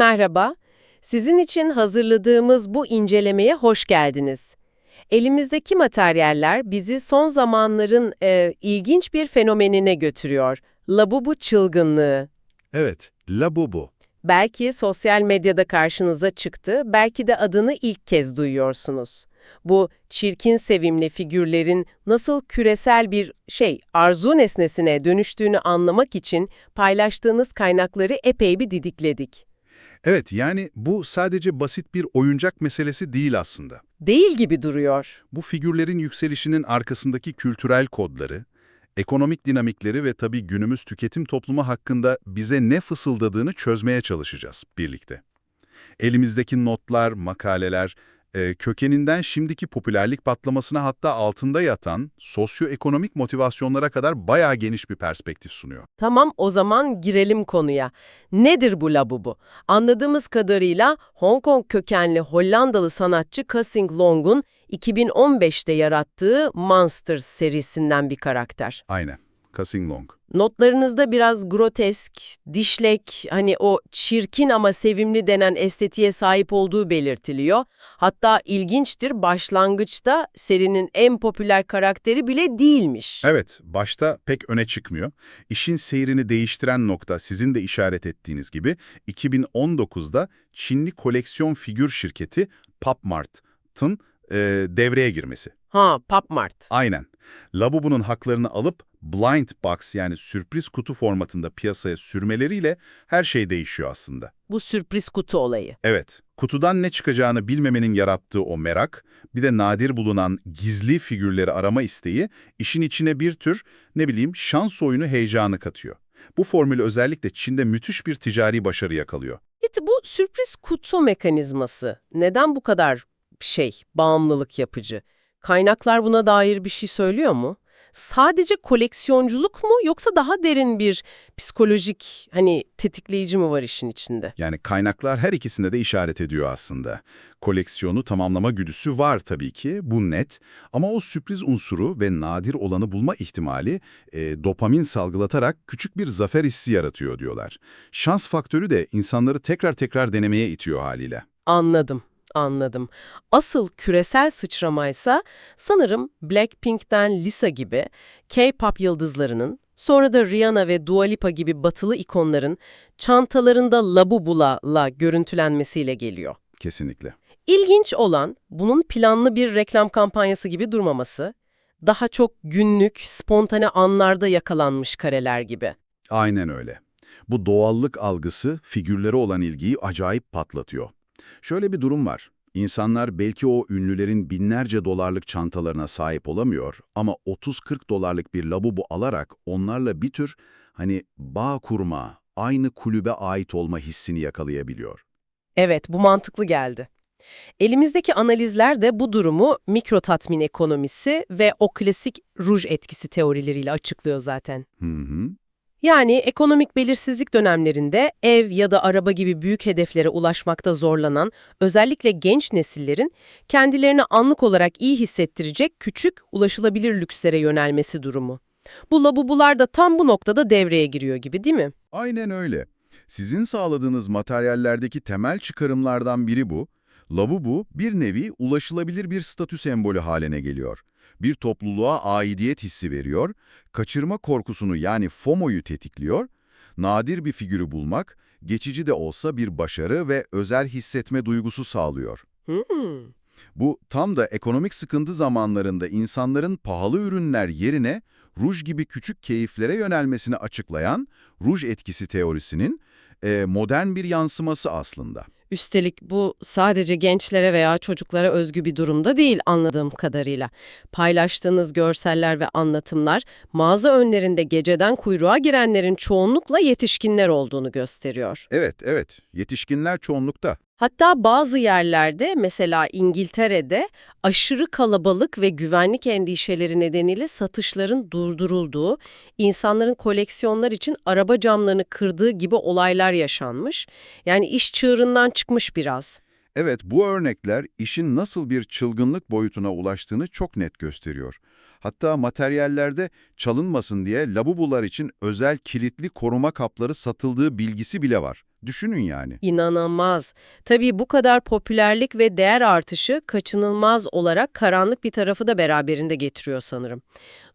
Merhaba, sizin için hazırladığımız bu incelemeye hoş geldiniz. Elimizdeki materyaller bizi son zamanların e, ilginç bir fenomenine götürüyor. Labubu çılgınlığı. Evet, Labubu. Belki sosyal medyada karşınıza çıktı, belki de adını ilk kez duyuyorsunuz. Bu çirkin sevimli figürlerin nasıl küresel bir şey, arzu nesnesine dönüştüğünü anlamak için paylaştığınız kaynakları epey bir didikledik. Evet, yani bu sadece basit bir oyuncak meselesi değil aslında. Değil gibi duruyor. Bu figürlerin yükselişinin arkasındaki kültürel kodları, ekonomik dinamikleri ve tabii günümüz tüketim toplumu hakkında bize ne fısıldadığını çözmeye çalışacağız birlikte. Elimizdeki notlar, makaleler, e, kökeninden şimdiki popülerlik patlamasına hatta altında yatan sosyoekonomik motivasyonlara kadar bayağı geniş bir perspektif sunuyor. Tamam o zaman girelim konuya. Nedir bu labubu? Anladığımız kadarıyla Hong Kong kökenli Hollandalı sanatçı Kassing Long'un 2015'te yarattığı Monsters serisinden bir karakter. Aynen, Kassing Long. Notlarınızda biraz grotesk, dişlek, hani o çirkin ama sevimli denen estetiğe sahip olduğu belirtiliyor. Hatta ilginçtir başlangıçta serinin en popüler karakteri bile değilmiş. Evet, başta pek öne çıkmıyor. İşin seyrini değiştiren nokta sizin de işaret ettiğiniz gibi 2019'da Çinli koleksiyon figür şirketi PopMart'ın e, devreye girmesi. Ha, Popmart. Aynen. Labubu'nun haklarını alıp blind box yani sürpriz kutu formatında piyasaya sürmeleriyle her şey değişiyor aslında. Bu sürpriz kutu olayı. Evet, kutudan ne çıkacağını bilmemenin yarattığı o merak, bir de nadir bulunan gizli figürleri arama isteği, işin içine bir tür, ne bileyim, şans oyunu heyecanı katıyor. Bu formül özellikle Çin'de müthiş bir ticari başarı yakalıyor. Peki bu sürpriz kutu mekanizması neden bu kadar şey, bağımlılık yapıcı? Kaynaklar buna dair bir şey söylüyor mu? Sadece koleksiyonculuk mu yoksa daha derin bir psikolojik hani tetikleyici mi var işin içinde? Yani kaynaklar her ikisinde de işaret ediyor aslında. Koleksiyonu tamamlama güdüsü var tabii ki, bu net. Ama o sürpriz unsuru ve nadir olanı bulma ihtimali e, dopamin salgılatarak küçük bir zafer hissi yaratıyor diyorlar. Şans faktörü de insanları tekrar tekrar denemeye itiyor haliyle. Anladım, anladım. Asıl küresel sıçramaysa sanırım Blackpink'ten Lisa gibi K-pop yıldızlarının, sonra da Rihanna ve Dua Lipa gibi batılı ikonların çantalarında Labubula'la görüntülenmesiyle geliyor. Kesinlikle. İlginç olan bunun planlı bir reklam kampanyası gibi durmaması, daha çok günlük, spontane anlarda yakalanmış kareler gibi. Aynen öyle. Bu doğallık algısı figürlere olan ilgiyi acayip patlatıyor. Şöyle bir durum var. İnsanlar belki o ünlülerin binlerce dolarlık çantalarına sahip olamıyor ama 30-40 dolarlık bir labubu alarak onlarla bir tür hani bağ kurma, aynı kulübe ait olma hissini yakalayabiliyor. Evet, bu mantıklı geldi. Elimizdeki analizler de bu durumu mikro tatmin ekonomisi ve o klasik ruj etkisi teorileriyle açıklıyor zaten. Hı hı. Yani ekonomik belirsizlik dönemlerinde ev ya da araba gibi büyük hedeflere ulaşmakta zorlanan, özellikle genç nesillerin kendilerini anlık olarak iyi hissettirecek küçük, ulaşılabilir lükslere yönelmesi durumu. Bu labubular da tam bu noktada devreye giriyor gibi değil mi? Aynen öyle. Sizin sağladığınız materyallerdeki temel çıkarımlardan biri bu. Labubu bir nevi ulaşılabilir bir statü sembolü haline geliyor. Bir topluluğa aidiyet hissi veriyor, kaçırma korkusunu yani FOMO'yu tetikliyor, nadir bir figürü bulmak, geçici de olsa bir başarı ve özel hissetme duygusu sağlıyor. Hmm. Bu tam da ekonomik sıkıntı zamanlarında insanların pahalı ürünler yerine ruj gibi küçük keyiflere yönelmesini açıklayan ruj etkisi teorisinin e, modern bir yansıması aslında. Üstelik bu sadece gençlere veya çocuklara özgü bir durumda değil anladığım kadarıyla. Paylaştığınız görseller ve anlatımlar mağaza önlerinde geceden kuyruğa girenlerin çoğunlukla yetişkinler olduğunu gösteriyor. Evet, evet. Yetişkinler çoğunlukta. Hatta bazı yerlerde mesela İngiltere'de aşırı kalabalık ve güvenlik endişeleri nedeniyle satışların durdurulduğu, insanların koleksiyonlar için araba camlarını kırdığı gibi olaylar yaşanmış. Yani iş çığırından çıkmış biraz. Evet, bu örnekler işin nasıl bir çılgınlık boyutuna ulaştığını çok net gösteriyor. Hatta materyallerde çalınmasın diye labubular için özel kilitli koruma kapları satıldığı bilgisi bile var. Düşünün yani. İnanılmaz. Tabii bu kadar popülerlik ve değer artışı kaçınılmaz olarak karanlık bir tarafı da beraberinde getiriyor sanırım.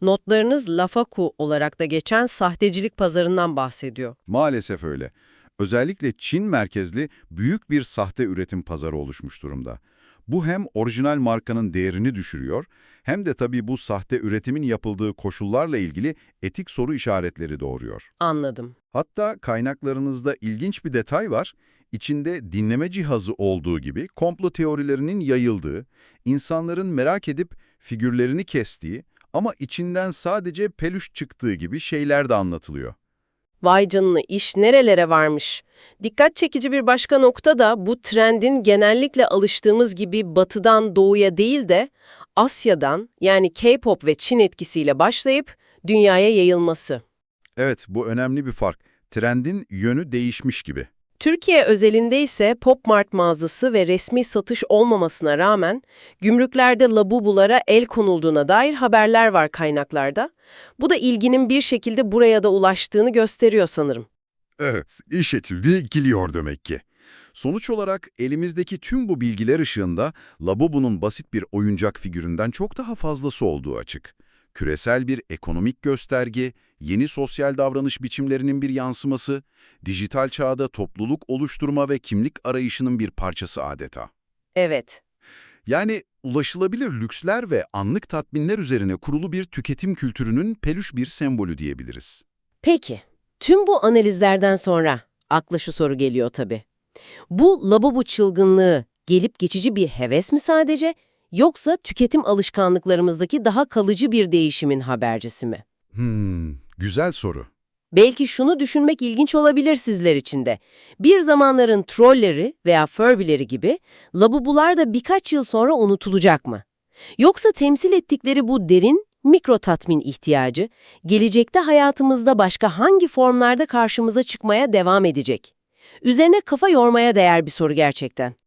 Notlarınız Lafaku olarak da geçen sahtecilik pazarından bahsediyor. Maalesef öyle. Özellikle Çin merkezli büyük bir sahte üretim pazarı oluşmuş durumda. Bu hem orijinal markanın değerini düşürüyor, hem de tabii bu sahte üretimin yapıldığı koşullarla ilgili etik soru işaretleri doğuruyor. Anladım. Hatta kaynaklarınızda ilginç bir detay var. İçinde dinleme cihazı olduğu gibi komplo teorilerinin yayıldığı, insanların merak edip figürlerini kestiği ama içinden sadece peluş çıktığı gibi şeyler de anlatılıyor. Vay canına iş nerelere varmış. Dikkat çekici bir başka nokta da bu trendin genellikle alıştığımız gibi batıdan doğuya değil de Asya'dan yani K-pop ve Çin etkisiyle başlayıp dünyaya yayılması. Evet, bu önemli bir fark. Trendin yönü değişmiş gibi. Türkiye özelinde ise Pop Mart mağazası ve resmi satış olmamasına rağmen gümrüklerde labubulara el konulduğuna dair haberler var kaynaklarda. Bu da ilginin bir şekilde buraya da ulaştığını gösteriyor sanırım. Evet, iş etildi, geliyor demek ki. Sonuç olarak elimizdeki tüm bu bilgiler ışığında Labubu'nun basit bir oyuncak figüründen çok daha fazlası olduğu açık. Küresel bir ekonomik gösterge, yeni sosyal davranış biçimlerinin bir yansıması, dijital çağda topluluk oluşturma ve kimlik arayışının bir parçası adeta. Evet. Yani ulaşılabilir lüksler ve anlık tatminler üzerine kurulu bir tüketim kültürünün peluş bir sembolü diyebiliriz. Peki, tüm bu analizlerden sonra akla şu soru geliyor tabii. Bu labubu çılgınlığı gelip geçici bir heves mi sadece yoksa tüketim alışkanlıklarımızdaki daha kalıcı bir değişimin habercisi mi? Hmm, güzel soru. Belki şunu düşünmek ilginç olabilir sizler için de. Bir zamanların trolleri veya Furby'leri gibi labubular da birkaç yıl sonra unutulacak mı? Yoksa temsil ettikleri bu derin, mikro tatmin ihtiyacı gelecekte hayatımızda başka hangi formlarda karşımıza çıkmaya devam edecek? Üzerine kafa yormaya değer bir soru gerçekten.